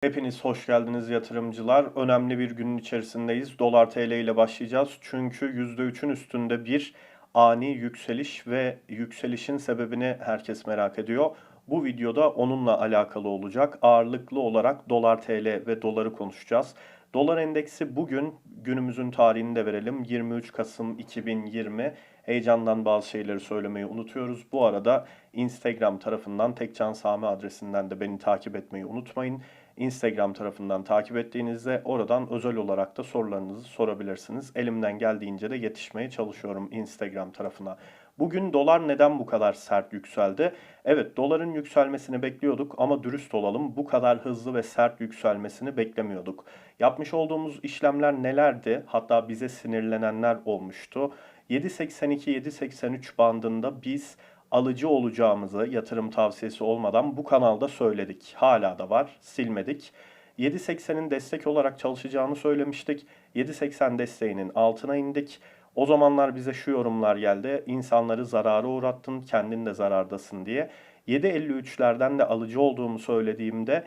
Hepiniz hoş geldiniz yatırımcılar. Önemli bir günün içerisindeyiz. Dolar TL ile başlayacağız. Çünkü %3'ün üstünde bir ani yükseliş ve yükselişin sebebini herkes merak ediyor. Bu videoda onunla alakalı olacak. Ağırlıklı olarak dolar TL ve doları konuşacağız. Dolar endeksi bugün günümüzün tarihini de verelim. 23 Kasım 2020. Heyecandan bazı şeyleri söylemeyi unutuyoruz. Bu arada Instagram tarafından Tekcan Sami adresinden de beni takip etmeyi unutmayın. Instagram tarafından takip ettiğinizde oradan özel olarak da sorularınızı sorabilirsiniz. Elimden geldiğince de yetişmeye çalışıyorum Instagram tarafına. Bugün dolar neden bu kadar sert yükseldi? Evet doların yükselmesini bekliyorduk ama dürüst olalım bu kadar hızlı ve sert yükselmesini beklemiyorduk. Yapmış olduğumuz işlemler nelerdi? Hatta bize sinirlenenler olmuştu. 7.82-7.83 bandında biz alıcı olacağımızı yatırım tavsiyesi olmadan bu kanalda söyledik. Hala da var, silmedik. 7.80'in destek olarak çalışacağını söylemiştik. 7.80 desteğinin altına indik. O zamanlar bize şu yorumlar geldi. İnsanları zarara uğrattın, kendin de zarardasın diye. 7.53'lerden de alıcı olduğumu söylediğimde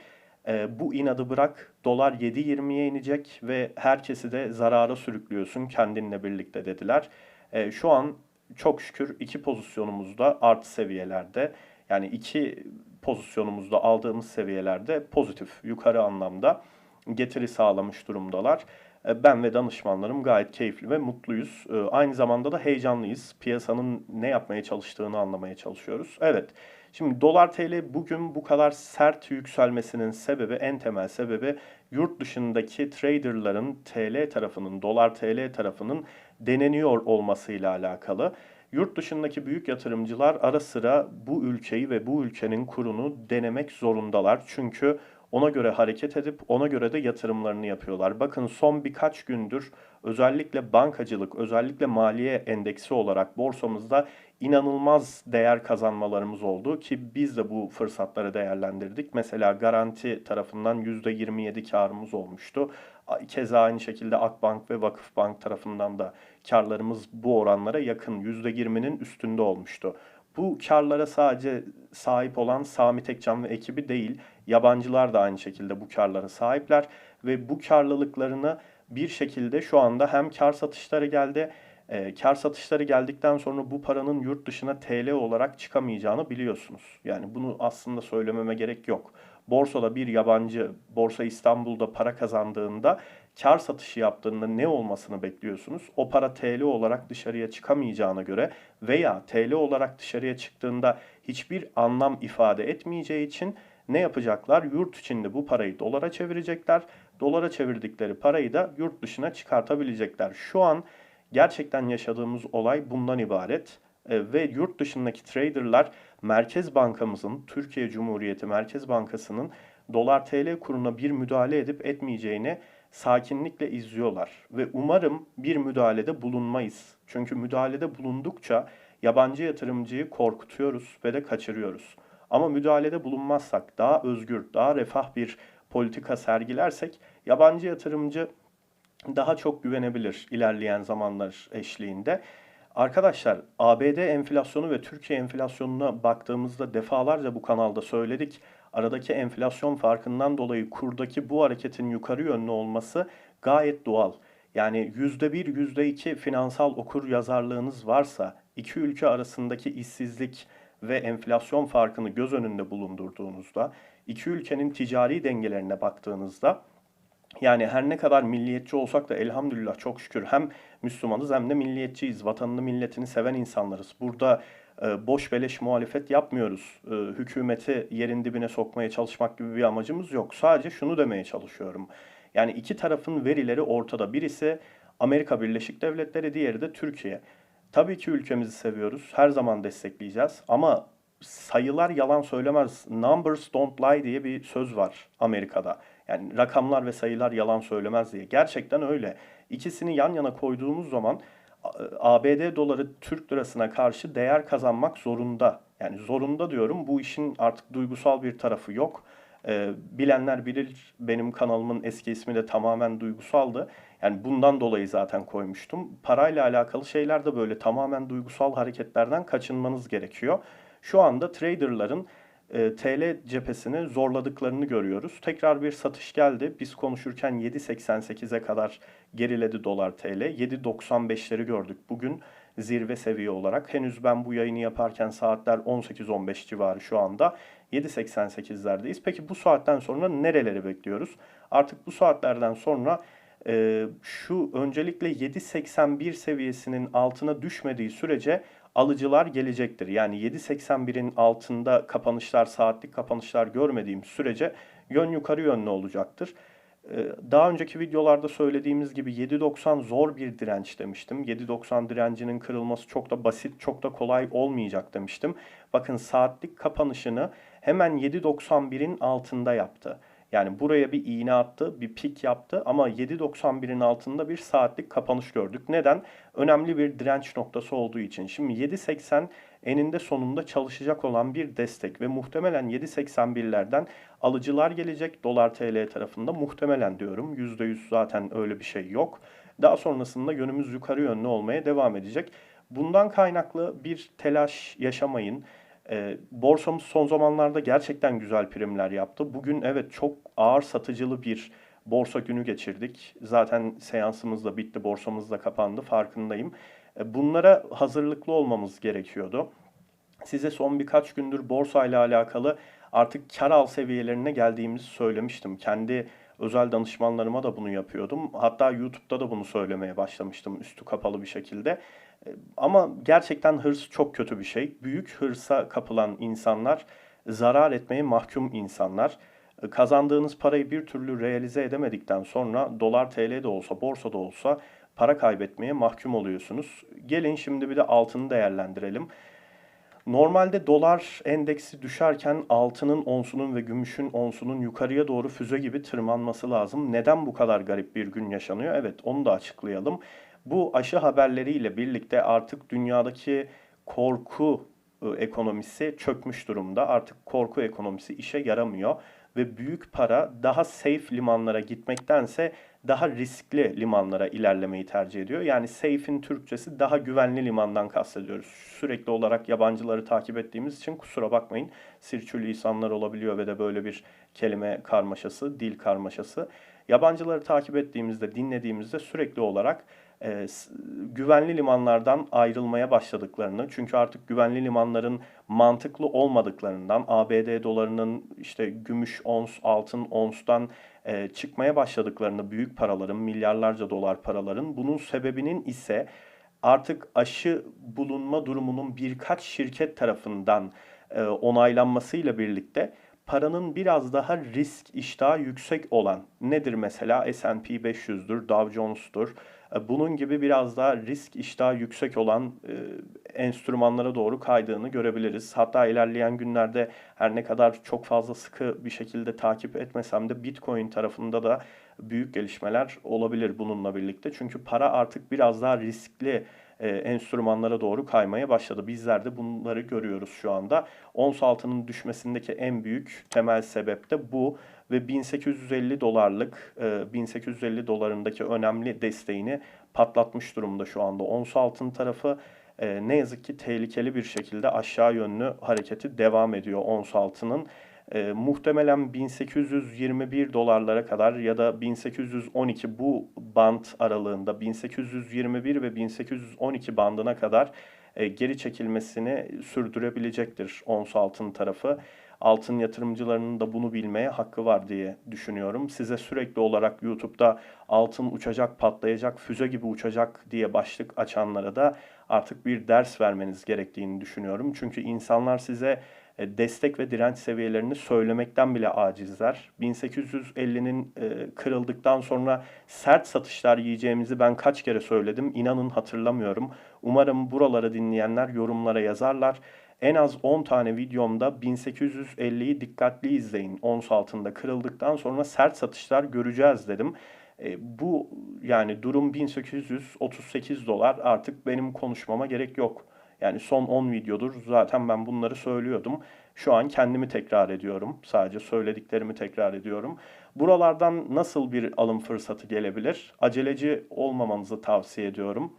e, bu inadı bırak, dolar 7.20'ye inecek ve herkesi de zarara sürüklüyorsun kendinle birlikte dediler. E, şu an çok şükür iki pozisyonumuzda artı seviyelerde. Yani iki pozisyonumuzda aldığımız seviyelerde pozitif, yukarı anlamda getiri sağlamış durumdalar. E, Ben ve danışmanlarım gayet keyifli ve mutluyuz. E, Aynı zamanda da heyecanlıyız. Piyasanın ne yapmaya çalıştığını anlamaya çalışıyoruz. Evet, şimdi dolar TL bugün bu kadar sert yükselmesinin sebebi, en temel sebebi yurt dışındaki traderların TL tarafının, dolar TL tarafının deneniyor olmasıyla alakalı. Yurt dışındaki büyük yatırımcılar ara sıra bu ülkeyi ve bu ülkenin kurunu denemek zorundalar. Çünkü ona göre hareket edip ona göre de yatırımlarını yapıyorlar. Bakın son birkaç gündür özellikle bankacılık, özellikle maliye endeksi olarak borsamızda inanılmaz değer kazanmalarımız oldu ki biz de bu fırsatları değerlendirdik. Mesela garanti tarafından %27 karımız olmuştu. Keza aynı şekilde Akbank ve Vakıfbank tarafından da karlarımız bu oranlara yakın %20'nin üstünde olmuştu. Bu karlara sadece sahip olan Sami Tekcan ve ekibi değil, yabancılar da aynı şekilde bu karlara sahipler ve bu karlılıklarını bir şekilde şu anda hem kar satışları geldi, e, kar satışları geldikten sonra bu paranın yurt dışına TL olarak çıkamayacağını biliyorsunuz. Yani bunu aslında söylememe gerek yok. Borsada bir yabancı, Borsa İstanbul'da para kazandığında kar satışı yaptığında ne olmasını bekliyorsunuz? O para TL olarak dışarıya çıkamayacağına göre veya TL olarak dışarıya çıktığında hiçbir anlam ifade etmeyeceği için ne yapacaklar? Yurt içinde bu parayı dolara çevirecekler. Dolara çevirdikleri parayı da yurt dışına çıkartabilecekler. Şu an gerçekten yaşadığımız olay bundan ibaret. E, ve yurt dışındaki traderlar Merkez Bankamızın, Türkiye Cumhuriyeti Merkez Bankası'nın dolar TL kuruna bir müdahale edip etmeyeceğini sakinlikle izliyorlar. Ve umarım bir müdahalede bulunmayız. Çünkü müdahalede bulundukça yabancı yatırımcıyı korkutuyoruz ve de kaçırıyoruz. Ama müdahalede bulunmazsak, daha özgür, daha refah bir politika sergilersek yabancı yatırımcı daha çok güvenebilir ilerleyen zamanlar eşliğinde. Arkadaşlar ABD enflasyonu ve Türkiye enflasyonuna baktığımızda defalarca bu kanalda söyledik. Aradaki enflasyon farkından dolayı kurdaki bu hareketin yukarı yönlü olması gayet doğal. Yani %1, %2 finansal okur yazarlığınız varsa iki ülke arasındaki işsizlik ve enflasyon farkını göz önünde bulundurduğunuzda, iki ülkenin ticari dengelerine baktığınızda yani her ne kadar milliyetçi olsak da elhamdülillah çok şükür hem Müslümanız hem de milliyetçiyiz. Vatanını milletini seven insanlarız. Burada e, boş beleş muhalefet yapmıyoruz. E, hükümeti yerin dibine sokmaya çalışmak gibi bir amacımız yok. Sadece şunu demeye çalışıyorum. Yani iki tarafın verileri ortada. Birisi Amerika Birleşik Devletleri, diğeri de Türkiye. Tabii ki ülkemizi seviyoruz. Her zaman destekleyeceğiz. Ama sayılar yalan söylemez. Numbers don't lie diye bir söz var Amerika'da. Yani rakamlar ve sayılar yalan söylemez diye. Gerçekten öyle. İkisini yan yana koyduğumuz zaman ABD doları Türk lirasına karşı değer kazanmak zorunda. Yani zorunda diyorum. Bu işin artık duygusal bir tarafı yok. Ee, bilenler bilir benim kanalımın eski ismi de tamamen duygusaldı. Yani bundan dolayı zaten koymuştum. Parayla alakalı şeyler de böyle tamamen duygusal hareketlerden kaçınmanız gerekiyor. Şu anda traderların e, TL cephesini zorladıklarını görüyoruz. Tekrar bir satış geldi. Biz konuşurken 7.88'e kadar geriledi dolar TL. 7.95'leri gördük bugün zirve seviye olarak. Henüz ben bu yayını yaparken saatler 18-15 civarı şu anda. 7.88'lerdeyiz. Peki bu saatten sonra nereleri bekliyoruz? Artık bu saatlerden sonra e, şu öncelikle 7.81 seviyesinin altına düşmediği sürece alıcılar gelecektir. Yani 7.81'in altında kapanışlar, saatlik kapanışlar görmediğim sürece yön yukarı yönlü olacaktır. Ee, Daha önceki videolarda söylediğimiz gibi 7.90 zor bir direnç demiştim. 7.90 direncinin kırılması çok da basit, çok da kolay olmayacak demiştim. Bakın saatlik kapanışını hemen 7.91'in altında yaptı. Yani buraya bir iğne attı, bir pik yaptı ama 7.91'in altında bir saatlik kapanış gördük. Neden? Önemli bir direnç noktası olduğu için. Şimdi 7.80 eninde sonunda çalışacak olan bir destek ve muhtemelen 7.81'lerden alıcılar gelecek dolar TL tarafında muhtemelen diyorum. %100 zaten öyle bir şey yok. Daha sonrasında yönümüz yukarı yönlü olmaya devam edecek. Bundan kaynaklı bir telaş yaşamayın. E, borsamız son zamanlarda gerçekten güzel primler yaptı. Bugün evet çok ağır satıcılı bir borsa günü geçirdik. Zaten seansımız da bitti, borsamız da kapandı farkındayım. E, bunlara hazırlıklı olmamız gerekiyordu. Size son birkaç gündür borsa ile alakalı artık kar al seviyelerine geldiğimizi söylemiştim. Kendi özel danışmanlarıma da bunu yapıyordum. Hatta YouTube'da da bunu söylemeye başlamıştım üstü kapalı bir şekilde. Ama gerçekten hırs çok kötü bir şey. Büyük hırsa kapılan insanlar zarar etmeye mahkum insanlar. E, Kazandığınız parayı bir türlü realize edemedikten sonra dolar TL de olsa borsada olsa para kaybetmeye mahkum oluyorsunuz. Gelin şimdi bir de altını değerlendirelim. Normalde dolar endeksi düşerken altının onsunun ve gümüşün onsunun yukarıya doğru füze gibi tırmanması lazım. Neden bu kadar garip bir gün yaşanıyor? Evet, onu da açıklayalım. Bu aşı haberleriyle birlikte artık dünyadaki korku e, ekonomisi çökmüş durumda. Artık korku ekonomisi işe yaramıyor ve büyük para daha safe limanlara gitmektense daha riskli limanlara ilerlemeyi tercih ediyor. Yani safe'in Türkçesi daha güvenli limandan kastediyoruz. Sürekli olarak yabancıları takip ettiğimiz için kusura bakmayın. Sirçülisanlar olabiliyor ve de böyle bir kelime karmaşası, dil karmaşası. Yabancıları takip ettiğimizde, dinlediğimizde sürekli olarak e, güvenli limanlardan ayrılmaya başladıklarını, çünkü artık güvenli limanların mantıklı olmadıklarından, ABD dolarının işte gümüş ons, altın onstan e, çıkmaya başladıklarını, büyük paraların, milyarlarca dolar paraların, bunun sebebinin ise artık aşı bulunma durumunun birkaç şirket tarafından e, onaylanmasıyla birlikte paranın biraz daha risk iştahı yüksek olan nedir mesela S&P 500'dür, Dow Jones'tur. E, Bunun gibi biraz daha risk iştahı yüksek olan e, enstrümanlara doğru kaydığını görebiliriz. Hatta ilerleyen günlerde her ne kadar çok fazla sıkı bir şekilde takip etmesem de Bitcoin tarafında da büyük gelişmeler olabilir bununla birlikte. Çünkü para artık biraz daha riskli e, enstrümanlara doğru kaymaya başladı. Bizler de bunları görüyoruz şu anda. Ons altının düşmesindeki en büyük temel sebep de bu ve 1850 dolarlık e, 1850 dolarındaki önemli desteğini patlatmış durumda şu anda. Ons altın tarafı e, ne yazık ki tehlikeli bir şekilde aşağı yönlü hareketi devam ediyor ons altının. E, muhtemelen 1821 dolarlara kadar ya da 1812 bu band aralığında 1821 ve 1812 bandına kadar e, geri çekilmesini sürdürebilecektir ons altın tarafı. Altın yatırımcılarının da bunu bilmeye hakkı var diye düşünüyorum. Size sürekli olarak YouTube'da altın uçacak, patlayacak, füze gibi uçacak diye başlık açanlara da artık bir ders vermeniz gerektiğini düşünüyorum. Çünkü insanlar size destek ve direnç seviyelerini söylemekten bile acizler. 1850'nin e, kırıldıktan sonra sert satışlar yiyeceğimizi ben kaç kere söyledim inanın hatırlamıyorum. Umarım buraları dinleyenler yorumlara yazarlar. En az 10 tane videomda 1850'yi dikkatli izleyin. Ons altında kırıldıktan sonra sert satışlar göreceğiz dedim. E, bu yani durum 1838 dolar artık benim konuşmama gerek yok. Yani son 10 videodur zaten ben bunları söylüyordum. Şu an kendimi tekrar ediyorum. Sadece söylediklerimi tekrar ediyorum. Buralardan nasıl bir alım fırsatı gelebilir? Aceleci olmamanızı tavsiye ediyorum.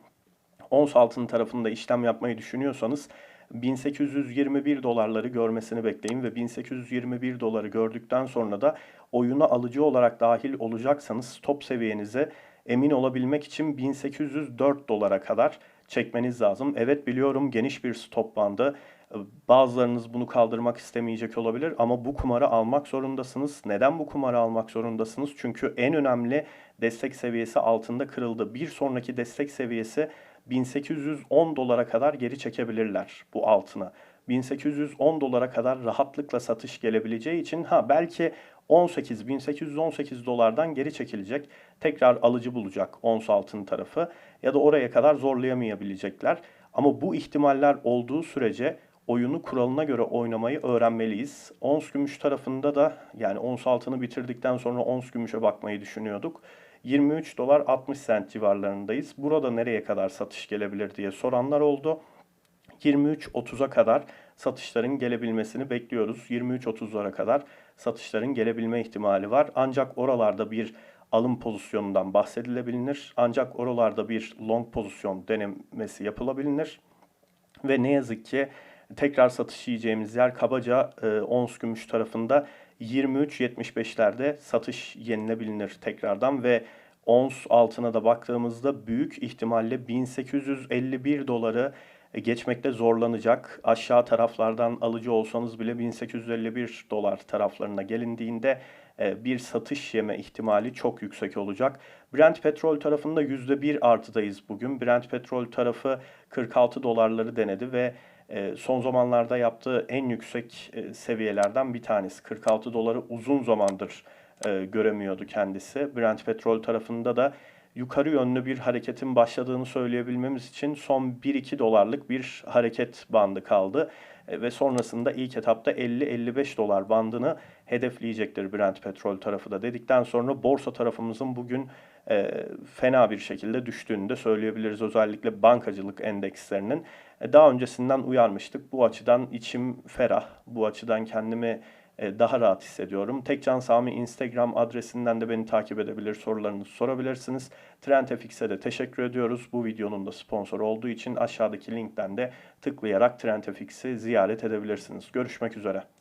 Ons altın tarafında işlem yapmayı düşünüyorsanız 1821 dolarları görmesini bekleyin ve 1821 doları gördükten sonra da oyuna alıcı olarak dahil olacaksanız stop seviyenize emin olabilmek için 1804 dolara kadar çekmeniz lazım. Evet biliyorum geniş bir stop bandı. Bazılarınız bunu kaldırmak istemeyecek olabilir ama bu kumarı almak zorundasınız. Neden bu kumarı almak zorundasınız? Çünkü en önemli destek seviyesi altında kırıldı. Bir sonraki destek seviyesi 1810 dolara kadar geri çekebilirler bu altına. 1810 dolara kadar rahatlıkla satış gelebileceği için ha belki 18 1818 dolardan geri çekilecek. Tekrar alıcı bulacak ons altın tarafı ya da oraya kadar zorlayamayabilecekler. Ama bu ihtimaller olduğu sürece oyunu kuralına göre oynamayı öğrenmeliyiz. Ons gümüş tarafında da yani ons altını bitirdikten sonra ons gümüşe bakmayı düşünüyorduk. 23 dolar 60 sent civarlarındayız. Burada nereye kadar satış gelebilir diye soranlar oldu. 23.30'a kadar satışların gelebilmesini bekliyoruz. 23.30'lara kadar satışların gelebilme ihtimali var. Ancak oralarda bir alım pozisyonundan bahsedilebilir. Ancak oralarda bir long pozisyon denemesi yapılabilir. Ve ne yazık ki tekrar satış yiyeceğimiz yer kabaca e, ons gümüş tarafında 23.75'lerde satış yenilebilir tekrardan ve ons altına da baktığımızda büyük ihtimalle 1851 doları geçmekte zorlanacak. Aşağı taraflardan alıcı olsanız bile 1851 dolar taraflarına gelindiğinde e, bir satış yeme ihtimali çok yüksek olacak. Brent petrol tarafında %1 artıdayız bugün. Brent petrol tarafı 46 dolarları denedi ve e, son zamanlarda yaptığı en yüksek e, seviyelerden bir tanesi. 46 doları uzun zamandır göremiyordu kendisi. Brent petrol tarafında da yukarı yönlü bir hareketin başladığını söyleyebilmemiz için son 1-2 dolarlık bir hareket bandı kaldı. E, ve sonrasında ilk etapta 50-55 dolar bandını hedefleyecektir Brent petrol tarafı da dedikten sonra borsa tarafımızın bugün e, fena bir şekilde düştüğünü de söyleyebiliriz. Özellikle bankacılık endekslerinin. E, daha öncesinden uyarmıştık. Bu açıdan içim ferah. Bu açıdan kendimi daha rahat hissediyorum. Tekcan Sami Instagram adresinden de beni takip edebilir, sorularınızı sorabilirsiniz. TrendFX'e de teşekkür ediyoruz. Bu videonun da sponsor olduğu için aşağıdaki linkten de tıklayarak TrendFX'i ziyaret edebilirsiniz. Görüşmek üzere.